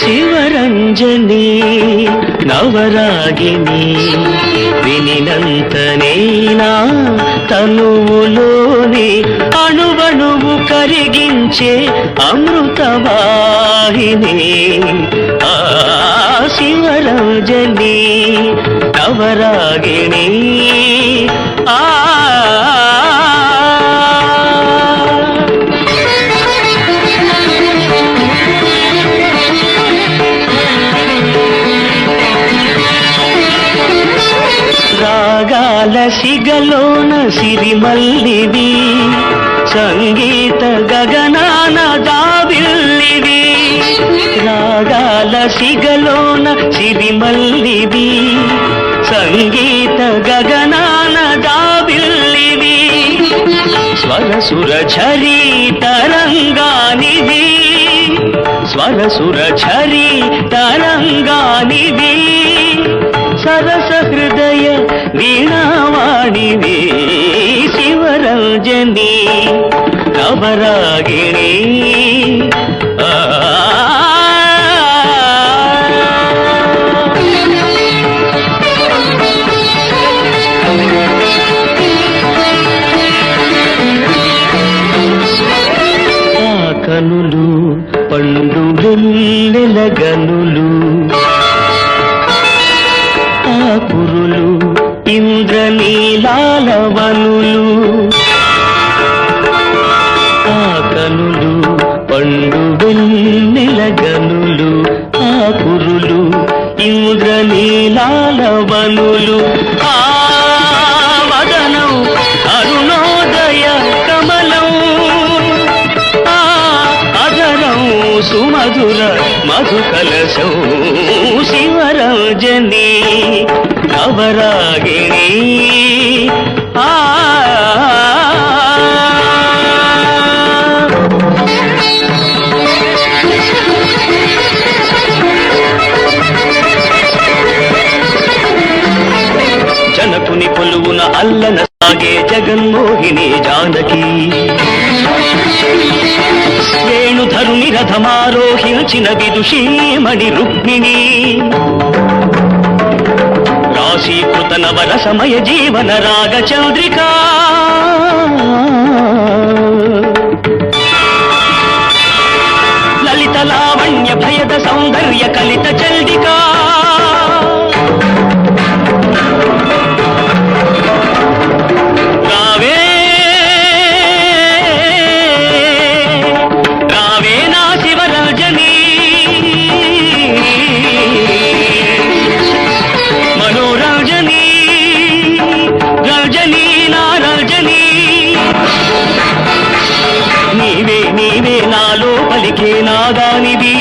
శివరంజని నవరాగిని వినినంతనేనా తనువులోని అణువణువు కరిగించే అమృతవాహిని. ఆ శివరంజని నవరాగిణి ఆ రాగాల సిగలోన సిరిమల్లివి. సంగీత గగనాన దావిల్లివి రాగాల సిగలోన సిరిమల్లివి. సంగీత గగనాన దావిల్లివి స్వరసుర ఝరీ తరంగానిది స్వరసుర ఝరీ తరంగానిది శివరంజని నవరాగిణి. ఆ. కనులు పండు వెన్నెల గనులు. ఆ కురులు ఇంద్రనీలాల వనులు. వనులు ఆ వదనం అరుణోదయ కమలం ఆ అదరం సుమధుర మధుకలశం శివరంజని నవరాగిణి ఆ అల్లన సాగే జగన్మోహిని జానకి. వేణుధరుని రథమారోహించిన విదుషీమణి రుక్మిణి. రాశీకృత నవర సమయ జీవన రాగ చంద్రికా. లలిత లావణ్య భయద సౌందర్య కలిత చండికా నాలో పలికే నాదానిది